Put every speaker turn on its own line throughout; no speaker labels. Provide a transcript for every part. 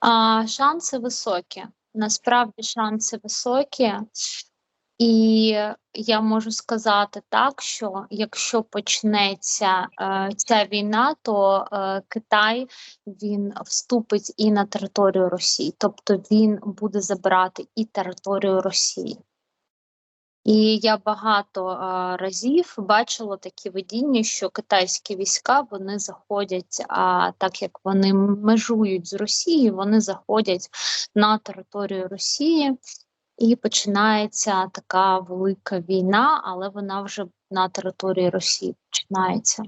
А, шанси високі. Насправді шанси високі, і я можу сказати так, що якщо почнеться е, ця війна, то е, Китай він вступить і на територію Росії, тобто він буде забирати і територію Росії. І я багато а, разів бачила такі видіння, що китайські війська вони заходять, а так як вони межують з Росією, вони заходять на територію Росії, і починається така велика війна, але вона вже на території Росії починається.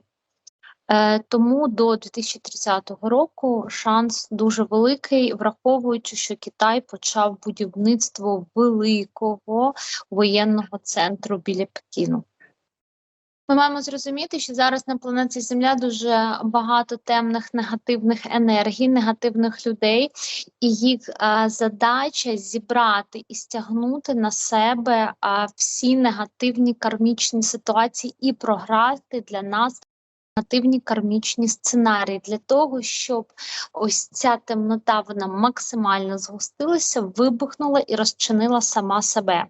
Е, Тому до 2030 року шанс дуже великий, враховуючи, що Китай почав будівництво великого воєнного центру біля Пекіну. Ми маємо зрозуміти, що зараз на планеті Земля дуже багато темних негативних енергій, негативних людей, і їх а, задача зібрати і стягнути на себе а, всі негативні кармічні ситуації і програти для нас негативні кармічні сценарії для того, щоб ось ця темнота вона максимально згустилася, вибухнула і розчинила сама себе.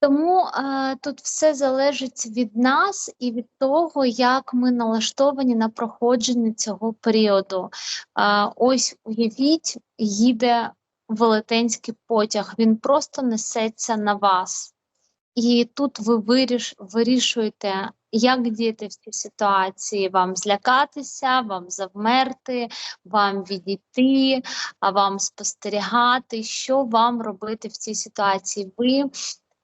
Тому е, тут все залежить від нас і від того, як ми налаштовані на проходження цього періоду. Е, ось уявіть, їде велетенський потяг, він просто несеться на вас. І тут ви виріш, вирішуєте, як діяти в цій ситуації, вам злякатися, вам завмерти, вам відійти, а вам спостерігати, що вам робити в цій ситуації. Ви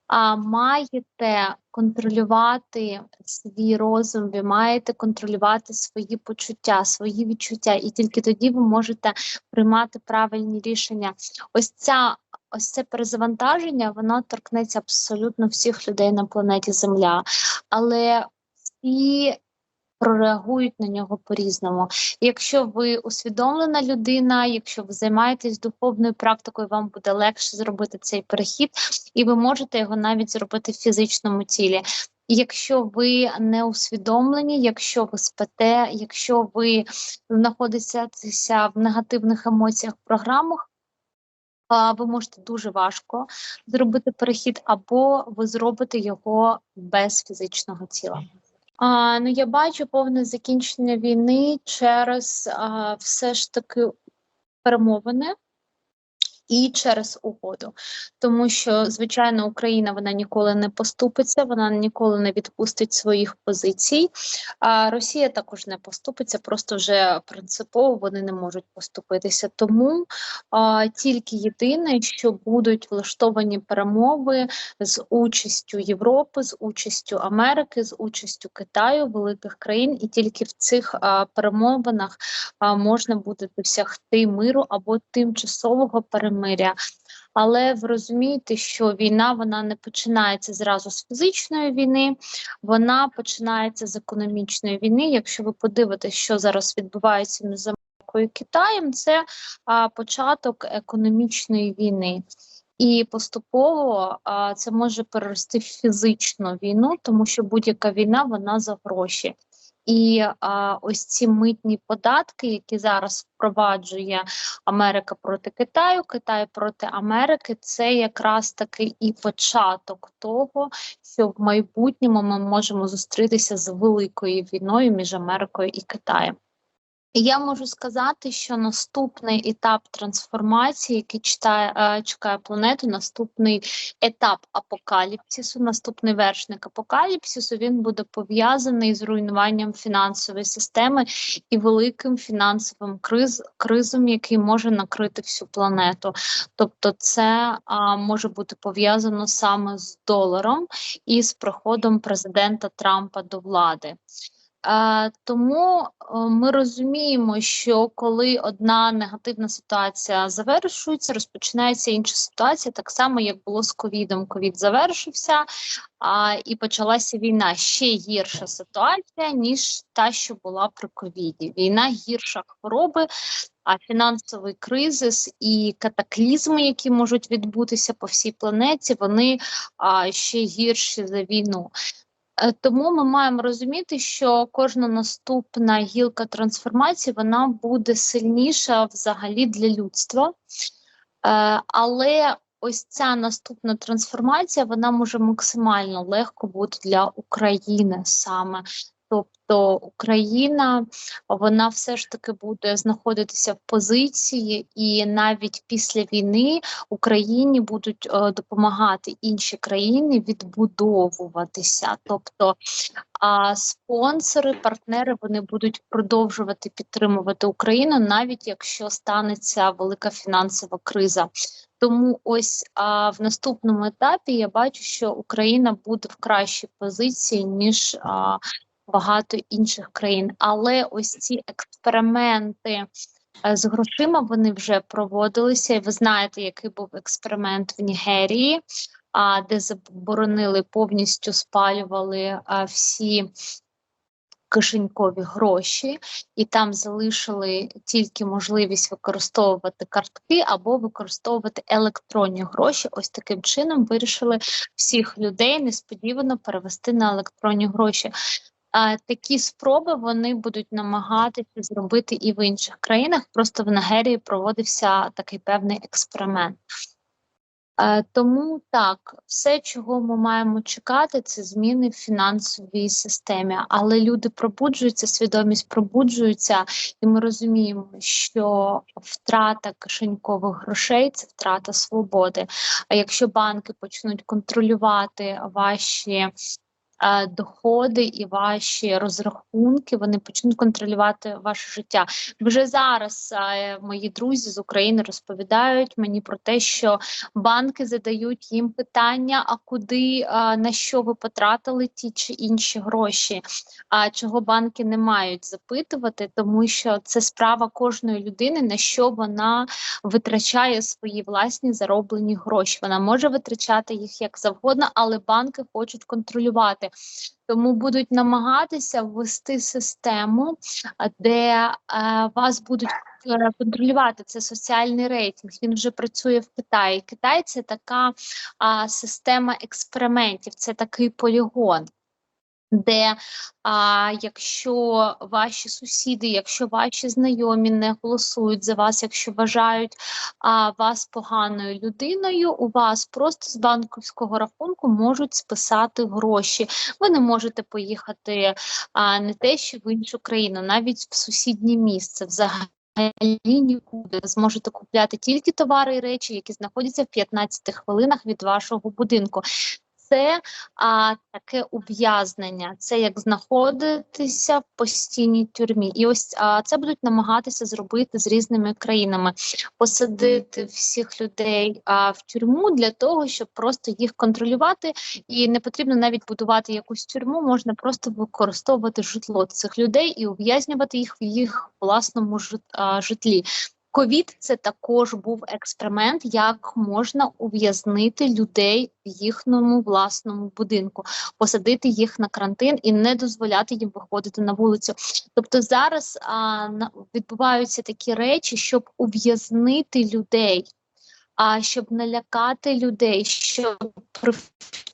а, маєте контролювати свій розум, ви маєте контролювати свої почуття, свої відчуття, і тільки тоді ви можете приймати правильні рішення. Ось ця ось це перезавантаження, воно торкнеться абсолютно всіх людей на планеті Земля, але всі прореагують на нього по-різному. Якщо ви усвідомлена людина, якщо ви займаєтесь духовною практикою, вам буде легше зробити цей перехід, і ви можете його навіть зробити в фізичному тілі. Якщо ви не усвідомлені, якщо ви спите, якщо ви знаходитеся в негативних емоціях, програмах, ви можете дуже важко зробити перехід, або ви зробите його без фізичного тіла. А, Ну, я бачу повне закінчення війни через а, все ж таки перемовини і через угоду, тому що звичайно Україна вона ніколи не поступиться, вона ніколи не відпустить своїх позицій. А Росія також не поступиться, просто вже принципово вони не можуть поступитися. Тому а, тільки єдине, що будуть влаштовані перемови з участю Європи, з участю Америки, з участю Китаю, великих країн, і тільки в цих а, перемовинах а, можна буде досягти миру або тимчасового перемир'я перемиря. Але ви розумієте, що війна вона не починається зразу з фізичної війни, вона починається з економічної війни. Якщо ви подивитесь, що зараз відбувається між Америкою Китаєм, це а, початок економічної війни. І поступово а, це може перерости в фізичну війну, тому що будь-яка війна вона за гроші. І а, ось ці митні податки, які зараз впроваджує Америка проти Китаю, Китай проти Америки, це якраз таки і початок того, що в майбутньому ми можемо зустрітися з великою війною між Америкою і Китаєм. Я можу сказати, що наступний етап трансформації, який читає, е, чекає планету, наступний етап апокаліпсису, наступний вершник апокаліпсису, він буде пов'язаний з руйнуванням фінансової системи і великим фінансовим криз, кризом, який може накрити всю планету. Тобто, це а, може бути пов'язано саме з доларом і з приходом президента Трампа до влади. Е, тому е, ми розуміємо, що коли одна негативна ситуація завершується, розпочинається інша ситуація, так само як було з ковідом. Ковід завершився а, і почалася війна. Ще гірша ситуація, ніж та, що була при ковіді. Війна гірша хвороби. А фінансовий кризис і катаклізми, які можуть відбутися по всій планеті, вони а, ще гірші за війну. Е, Тому ми маємо розуміти, що кожна наступна гілка трансформації вона буде сильніша взагалі для людства. Е, Але ось ця наступна трансформація вона може максимально легко бути для України саме. Тобто Україна вона все ж таки буде знаходитися в позиції, і навіть після війни Україні будуть е, допомагати інші країни відбудовуватися. Тобто а спонсори, партнери вони будуть продовжувати підтримувати Україну, навіть якщо станеться велика фінансова криза. Тому ось а, в наступному етапі я бачу, що Україна буде в кращій позиції ніж а, багато інших країн. Але ось ці експерименти е, з грошима вони вже проводилися. І ви знаєте, який був експеримент в Нігерії, де заборонили повністю спалювали всі. Кишенькові гроші, і там залишили тільки можливість використовувати картки або використовувати електронні гроші. Ось таким чином вирішили всіх людей несподівано перевести на електронні гроші. Такі спроби вони будуть намагатися зробити і в інших країнах. Просто в Нігерії проводився такий певний експеримент. Е, Тому так, все, чого ми маємо чекати, це зміни в фінансовій системі. Але люди пробуджуються, свідомість пробуджується, і ми розуміємо, що втрата кишенькових грошей це втрата свободи. А якщо банки почнуть контролювати ваші доходи і ваші розрахунки, вони почнуть контролювати ваше життя. Вже зараз е, мої друзі з України розповідають мені про те, що банки задають їм питання: а куди на що ви потратили ті чи інші гроші? А чого банки не мають запитувати, тому що це справа кожної людини, на що вона витрачає свої власні зароблені гроші. Вона може витрачати їх як завгодно, але банки хочуть контролювати. Тому будуть намагатися ввести систему, де е, вас будуть е, контролювати. Це соціальний рейтинг. Він вже працює в Китаї. Китай це така е, система експериментів, це такий полігон. Де а, якщо ваші сусіди, якщо ваші знайомі не голосують за вас, якщо вважають а, вас поганою людиною, у вас просто з банківського рахунку можуть списати гроші. Ви не можете поїхати а, не те, що в іншу країну, навіть в сусіднє місце взагалі. Нікуди зможете купляти тільки товари і речі, які знаходяться в 15 хвилинах від вашого будинку. Це а, таке ув'язнення, це як знаходитися в постійній тюрмі, і ось а, це будуть намагатися зробити з різними країнами, посадити всіх людей а, в тюрму для того, щоб просто їх контролювати, і не потрібно навіть будувати якусь тюрму, можна просто використовувати житло цих людей і ув'язнювати їх в їх власному жит, житлі. Ковід це також був експеримент, як можна ув'язнити людей в їхньому власному будинку, посадити їх на карантин і не дозволяти їм виходити на вулицю. Тобто зараз а, відбуваються такі речі, щоб ув'язнити людей, а щоб налякати людей, щоб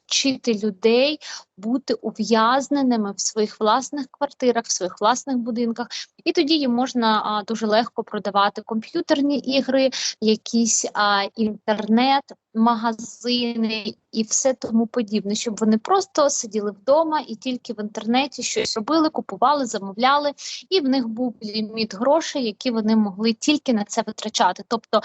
привчити людей бути ув'язненими в своїх власних квартирах, в своїх власних будинках, і тоді їм можна а, дуже легко продавати комп'ютерні ігри, якісь а, інтернет, магазини і все тому подібне, щоб вони просто сиділи вдома і тільки в інтернеті щось робили, купували, замовляли, і в них був ліміт грошей, які вони могли тільки на це витрачати. Тобто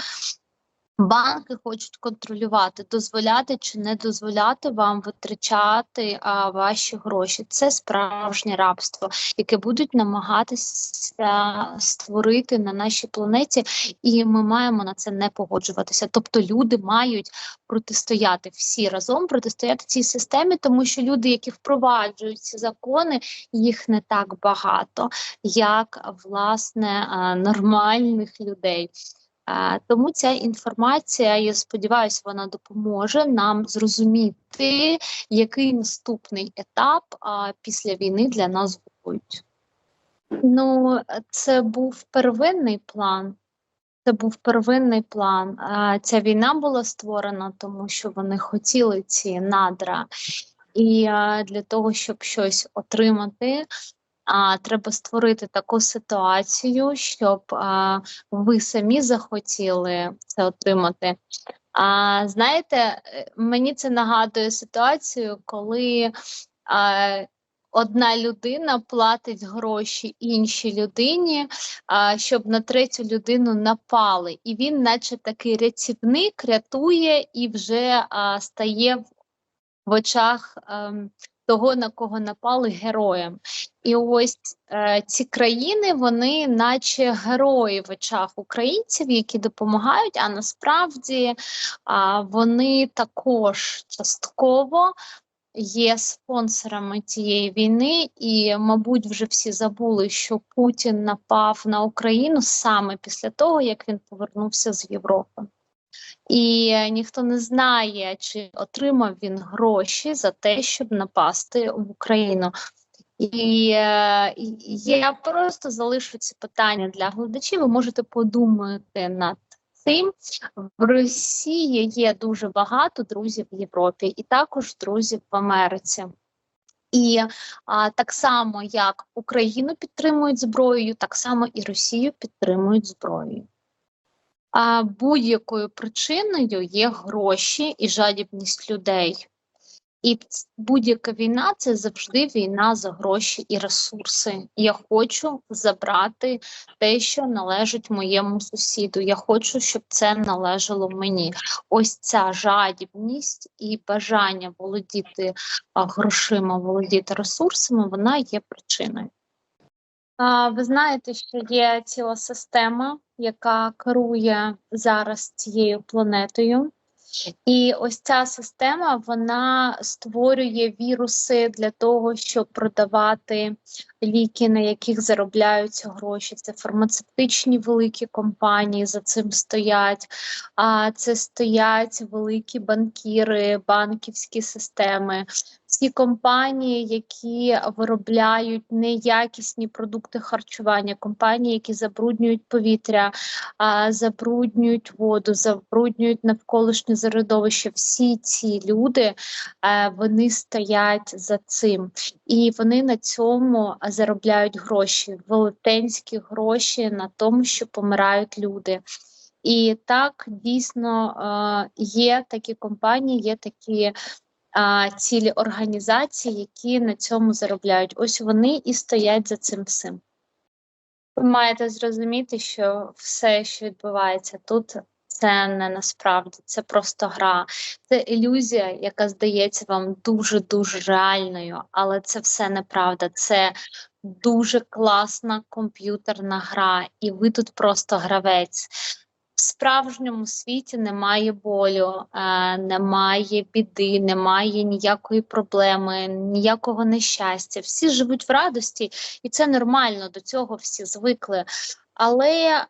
Банки хочуть контролювати, дозволяти чи не дозволяти вам витрачати а, ваші гроші. Це справжнє рабство, яке будуть намагатися створити на нашій планеті, і ми маємо на це не погоджуватися. Тобто люди мають протистояти всі разом, протистояти цій системі, тому що люди, які впроваджують ці закони, їх не так багато, як власне нормальних людей. Тому ця інформація, я сподіваюся, вона допоможе нам зрозуміти, який наступний етап після війни для нас будуть. Ну, це був первинний план. Це був первинний план. Ця війна була створена, тому що вони хотіли ці надра. І для того, щоб щось отримати, а, треба створити таку ситуацію, щоб а, ви самі захотіли це отримати. А знаєте, е, мені це нагадує ситуацію, коли а, одна людина платить гроші іншій людині, а, щоб на третю людину напали. І він, наче такий рятівник, рятує і вже а, стає в, очах. А, ем, того, на кого напали героям. І ось е, ці країни, вони, наче герої в очах українців, які допомагають, а насправді е, вони також частково. Є спонсорами цієї війни, і, мабуть, вже всі забули, що Путін напав на Україну саме після того, як він повернувся з Європи і ніхто не знає, чи отримав він гроші за те, щоб напасти в Україну. І е, я просто залишу ці питання для глядачів. Ви можете подумати над цим. В Росії є дуже багато друзів в Європі, і також друзів в Америці. І а, так само як Україну підтримують зброєю, так само і Росію підтримують зброєю. А будь-якою причиною є гроші і жадібність людей. І будь-яка війна це завжди війна за гроші і ресурси. Я хочу забрати те, що належить моєму сусіду. Я хочу, щоб це належало мені. Ось ця жадібність і бажання володіти грошима, володіти ресурсами, вона є причиною. Ви знаєте, що є ціла система яка керує зараз цією планетою. І ось ця система вона створює віруси для того, щоб продавати ліки, на яких заробляються гроші. Це фармацевтичні великі компанії за цим стоять. А це стоять великі банкіри, банківські системи. Всі компанії, які виробляють неякісні продукти харчування, компанії, які забруднюють повітря, забруднюють воду, забруднюють навколишнє середовище, всі ці люди е, вони стоять за цим, і вони на цьому заробляють гроші, велетенські гроші на тому, що помирають люди. І так дійсно е, є такі компанії, є такі цілі організації, які на цьому заробляють. Ось вони і стоять за цим всім. Ви маєте зрозуміти, що все, що відбувається тут, це не насправді, це просто гра, це ілюзія, яка здається вам дуже-дуже реальною, але це все неправда. Це дуже класна комп'ютерна гра, і ви тут просто гравець. В справжньому світі немає болю, е, немає біди, немає ніякої проблеми, ніякого нещастя. Всі живуть в радості, і це нормально, до цього всі звикли. Але е,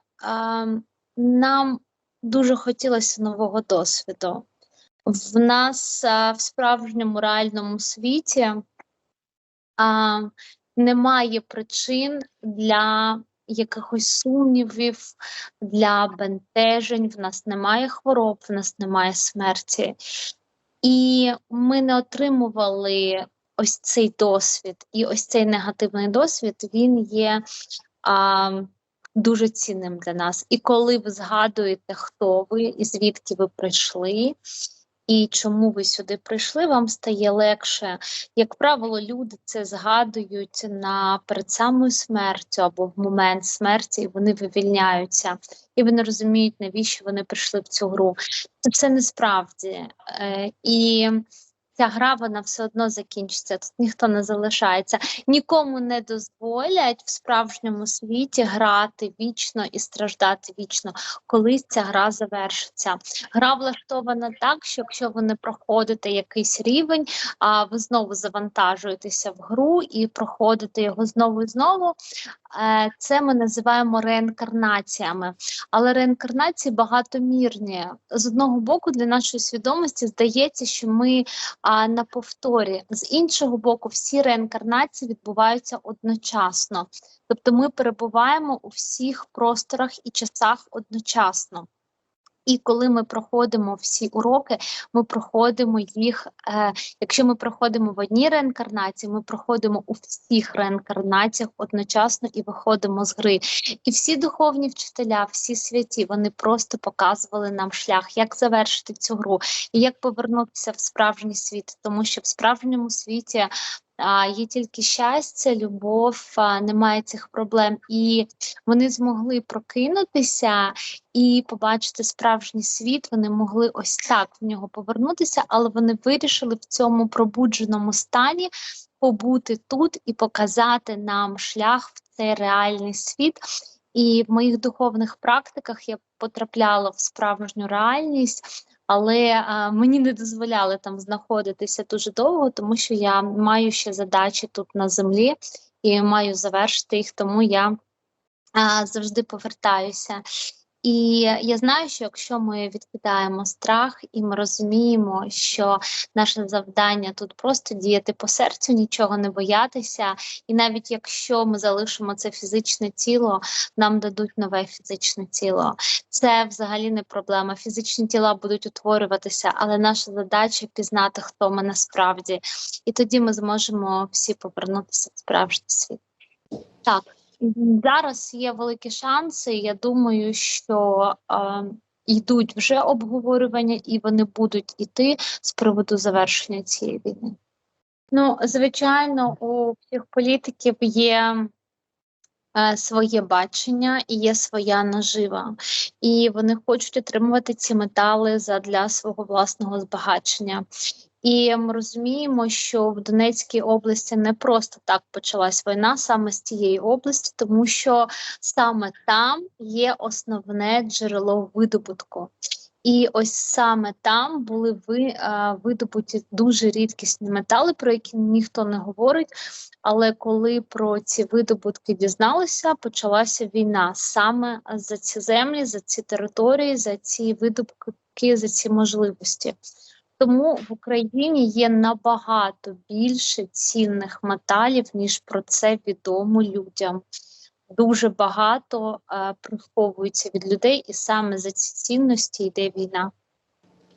нам дуже хотілося нового досвіду. В нас а, в справжньому реальному світі немає причин для якихось сумнівів, для бентежень, в нас немає хвороб, в нас немає смерті. І ми не отримували ось цей досвід. І ось цей негативний досвід він є. А, дуже цінним для нас. І коли ви згадуєте, хто ви і звідки ви прийшли, і чому ви сюди прийшли, вам стає легше. Як правило, люди це згадують на перед самою смертю або в момент смерті, і вони вивільняються, і вони розуміють, навіщо вони прийшли в цю гру. Це все насправді. Е, і ця гра вона все одно закінчиться. Тут ніхто не залишається. Нікому не дозволять в справжньому світі грати вічно і страждати вічно, колись ця гра завершиться. Гра влаштована так, що якщо ви не проходите якийсь рівень, а ви знову завантажуєтеся в гру і проходите його знову і знову. Е, це ми називаємо реінкарнаціями, але реінкарнації багатомірні. З одного боку, для нашої свідомості здається, що ми а, на повторі, з іншого боку, всі реінкарнації відбуваються одночасно, тобто ми перебуваємо у всіх просторах і часах одночасно. І коли ми проходимо всі уроки, ми проходимо їх. Е, Якщо ми проходимо в одній реінкарнації, ми проходимо у всіх реінкарнаціях одночасно і виходимо з гри. І всі духовні вчителя, всі святі, вони просто показували нам шлях, як завершити цю гру і як повернутися в справжній світ, тому що в справжньому світі є тільки щастя, любов, немає цих проблем, і вони змогли прокинутися і побачити справжній світ. Вони могли ось так в нього повернутися, але вони вирішили в цьому пробудженому стані побути тут і показати нам шлях в цей реальний світ. І в моїх духовних практиках я потрапляла в справжню реальність але а, мені не дозволяли там знаходитися дуже довго, тому що я маю ще задачі тут на землі і маю завершити їх, тому я а, завжди повертаюся. І я знаю, що якщо ми відкидаємо страх і ми розуміємо, що наше завдання тут просто діяти по серцю, нічого не боятися, і навіть якщо ми залишимо це фізичне тіло, нам дадуть нове фізичне тіло. Це взагалі не проблема. Фізичні тіла будуть утворюватися, але наша задача пізнати, хто ми насправді, і тоді ми зможемо всі повернутися в справжній світ. Так. Зараз є великі шанси. Я думаю, що е, йдуть вже обговорювання, і вони будуть іти з приводу завершення цієї війни. Ну, звичайно, у всіх політиків є е, своє бачення і є своя нажива, і вони хочуть отримувати ці метали для свого власного збагачення. І ми розуміємо, що в Донецькій області не просто так почалась війна саме з цієї області, тому що саме там є основне джерело видобутку. І ось саме там були ви, а, видобуті дуже рідкісні метали, про які ніхто не говорить. Але коли про ці видобутки дізналися, почалася війна саме за ці землі, за ці території, за ці видобутки, за ці можливості. Тому в Україні є набагато більше цінних металів, ніж про це відомо людям. Дуже багато е, приховується від людей, і саме за ці цінності йде війна.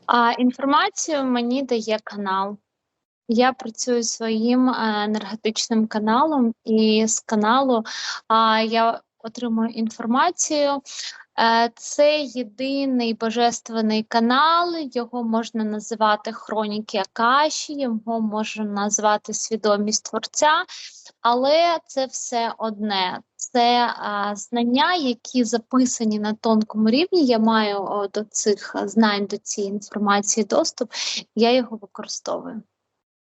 А інформацію мені дає канал. Я працюю своїм е, енергетичним каналом, і з каналу а, я отримую інформацію це єдиний божественний канал, його можна називати хроніки Акаші, його можна назвати свідомість творця, але це все одне. Це а, знання, які записані на тонкому рівні. Я маю о, до цих знань, до цієї інформації доступ, я його використовую.